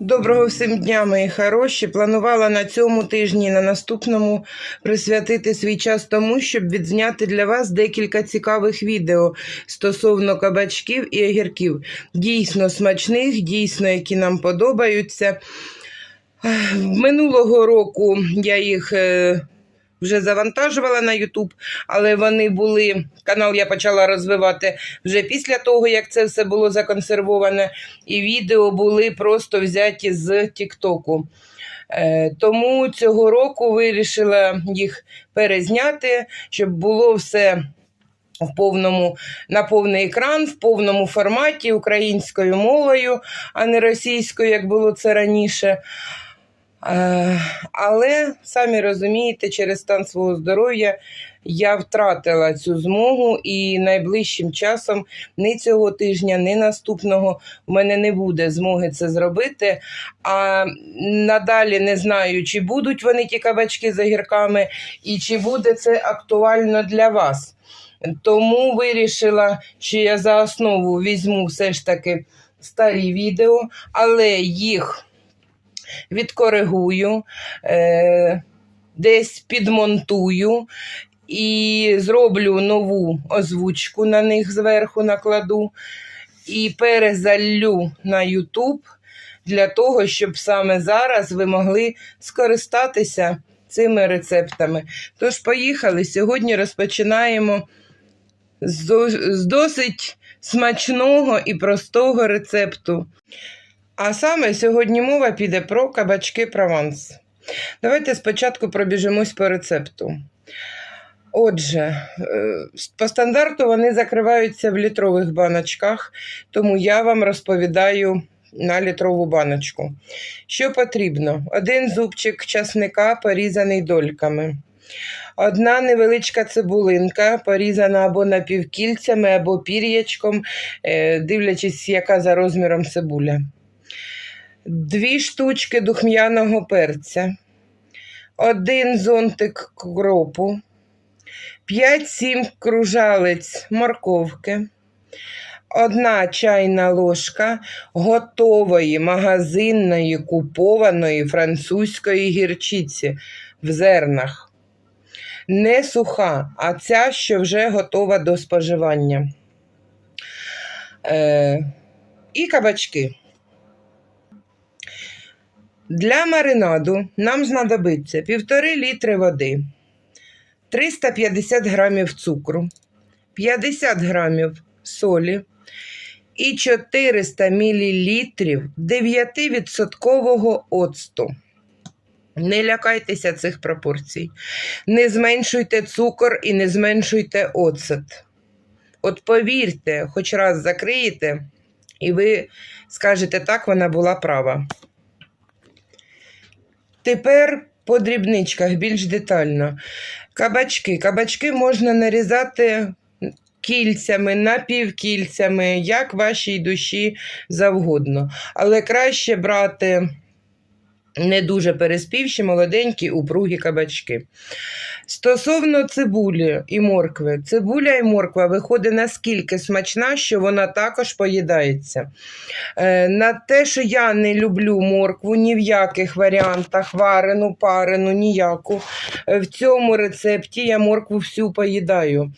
Доброго всім дня, мої хороші. Планувала на цьому тижні, на наступному присвятити свій час тому, щоб відзняти для вас декілька цікавих відео стосовно кабачків і огірків. Дійсно смачних, дійсно, які нам подобаються. Минулого року я їх е, вже завантажувала на YouTube, але вони були. Канал я почала розвивати вже після того, як це все було законсервоване, і відео були просто взяті з Тіктоку. Е, Тому цього року вирішила їх перезняти, щоб було все в повному, на повний екран, в повному форматі українською мовою, а не російською, як було це раніше. Е, Але самі розумієте, через стан свого здоров'я я втратила цю змогу, і найближчим часом ні цього тижня, ні наступного в мене не буде змоги це зробити. А надалі не знаю, чи будуть вони ті кабачки з огірками, і чи буде це актуально для вас. Тому вирішила, що я за основу візьму все ж таки старі відео, але їх відкоригую, е, десь підмонтую і зроблю нову озвучку на них зверху накладу і перезаллю на YouTube для того, щоб саме зараз ви могли скористатися цими рецептами. Тож, поїхали. Сьогодні розпочинаємо з з досить смачного і простого рецепту. А саме сьогодні мова піде про кабачки прованс. Давайте спочатку пробіжимось по рецепту. Отже, е, по стандарту вони закриваються в літрових баночках, тому я вам розповідаю на літрову баночку. Що потрібно? Один зубчик часника, порізаний дольками. Одна невеличка цибулинка, порізана або напівкільцями, або пір'ячком, е, дивлячись, яка за розміром цибуля. Дві штучки духм'яного перця, один зонтик кропу, 5-7 кружалець морковки, одна чайна ложка готової магазинної купованої французької гірчиці в зернах. Не суха, а ця, що вже готова до споживання. Е, і кабачки. Для маринаду нам знадобиться 1,5 літри води, 350 грамів цукру, 50 грамів солі і 400 мл 9% оцту. Не лякайтеся цих пропорцій. Не зменшуйте цукор і не зменшуйте оцет. От повірте, хоч раз закриєте, і ви скажете, так, вона була права. Тепер по дрібничках більш детально. Кабачки. Кабачки можна нарізати кільцями, напівкільцями, як вашій душі завгодно. Але краще брати не дуже переспівші, молоденькі, упругі кабачки. Стосовно цибулі і моркви, цибуля і морква виходить наскільки смачна, що вона також поїдається. Е, на те, що я не люблю моркву ні в яких варіантах, варену, парену, ніяку. Е, В цьому рецепті я моркву всю поїдаю.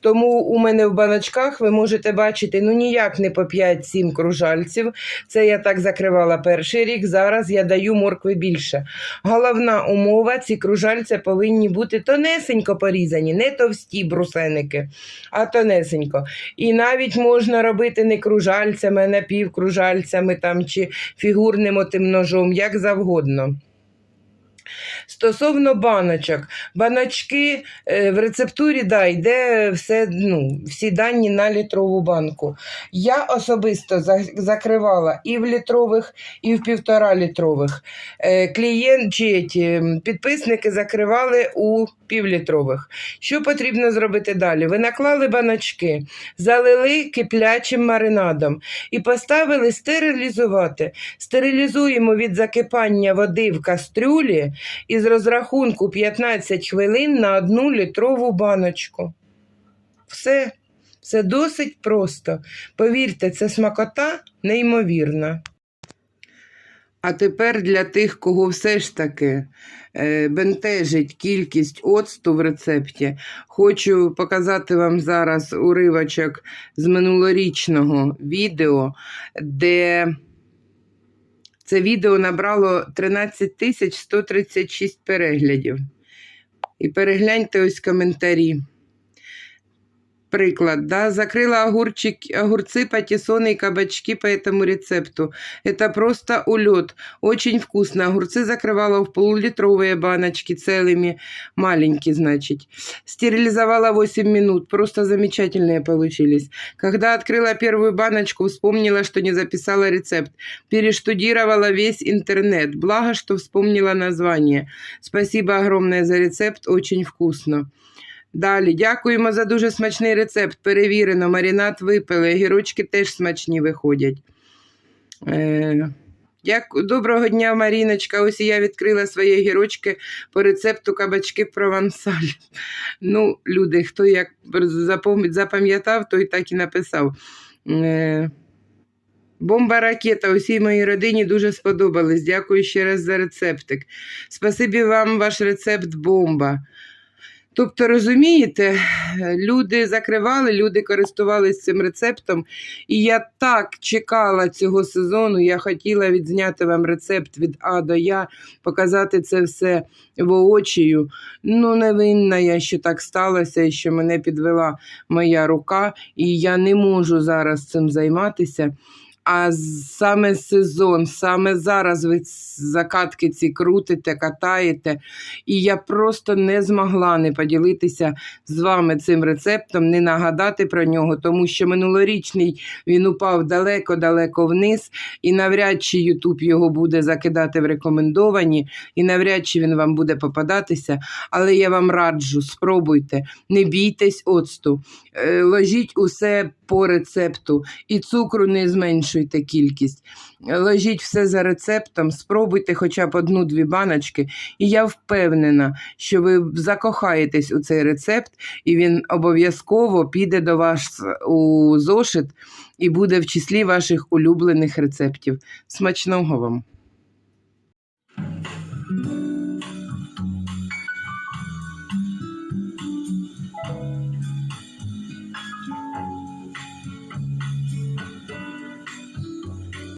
Тому у мене в баночках ви можете бачити ну ніяк не по 5-7 кружальців. Це я так закривала перший рік. Зараз я даю моркви більше. Головна умова: ці кружальця повинні бути тонесенько порізані, не товсті брусеники, а тонесенько. І навіть можна робити не кружальцями, а напівкружальцями там, чи фігурним отим ножом, як завгодно. Стосовно баночок, баночки е, в рецептурі да, йде все, ну, всі дані на літрову банку. Я особисто закривала і в літрових, і в півтора літрових. Е, Клієнт чи підписники закривали у півлітрових. Що потрібно зробити далі? Ви наклали баночки, залили киплячим маринадом і поставили стерилізувати. Стерилізуємо від закипання води в кастрюлі із розрахунку 15 хвилин на одну літрову баночку. Все, все досить просто. Повірте, це смакота неймовірна. А тепер для тих, кого все ж таки е, бентежить кількість оцту в рецепті, хочу показати вам зараз уривочок з минулорічного відео, де це відео набрало 13 тисяч 136 переглядів. І перегляньте ось коментарі. Приклад, да, закрыла огурчик, огурцы, патиссоны и кабачки по этому рецепту. Это просто улет. Очень вкусно. Огурцы закрывала в полулитровые баночки целыми, маленькие, значит. Стерилизовала 8 минут. Просто замечательные получились. Когда открыла первую баночку, вспомнила, что не записала рецепт. Перештудировала весь интернет. Благо, что вспомнила название. Спасибо огромное за рецепт. Очень вкусно. Далі, дякуємо за дуже смачний рецепт. Перевірено, маринад випили, гірочки теж смачні виходять. Е. Доброго дня, Маріночка. Ось я відкрила свої гірочки по рецепту кабачки провансаль. Ну, люди, хто як запам'ятав, той так і написав. Е, Бомба ракета усій моїй родині дуже сподобались. Дякую ще раз за рецептик. Спасибі вам, ваш рецепт бомба. Тобто, розумієте, люди закривали, люди користувалися цим рецептом, і я так чекала цього сезону. Я хотіла відзняти вам рецепт від А до Я, показати це все воочію. Ну, не винна я, що так сталося, і що мене підвела моя рука, і я не можу зараз цим займатися. А саме сезон, саме зараз ви закатки ці крутите, катаєте. І я просто не змогла не поділитися з вами цим рецептом, не нагадати про нього, тому що минулорічний він упав далеко-далеко вниз, і навряд чи Ютуб його буде закидати в рекомендовані, і навряд чи він вам буде попадатися. Але я вам раджу, спробуйте, не бійтесь оцту, Е, ложіть усе по рецепту, і цукру не зменшуйте кількість. Ложіть все за рецептом, спробуйте хоча б одну-дві баночки, і я впевнена, що ви закохаєтесь у цей рецепт, і він обов'язково піде до вас у зошит і буде в числі ваших улюблених рецептів. Смачного вам!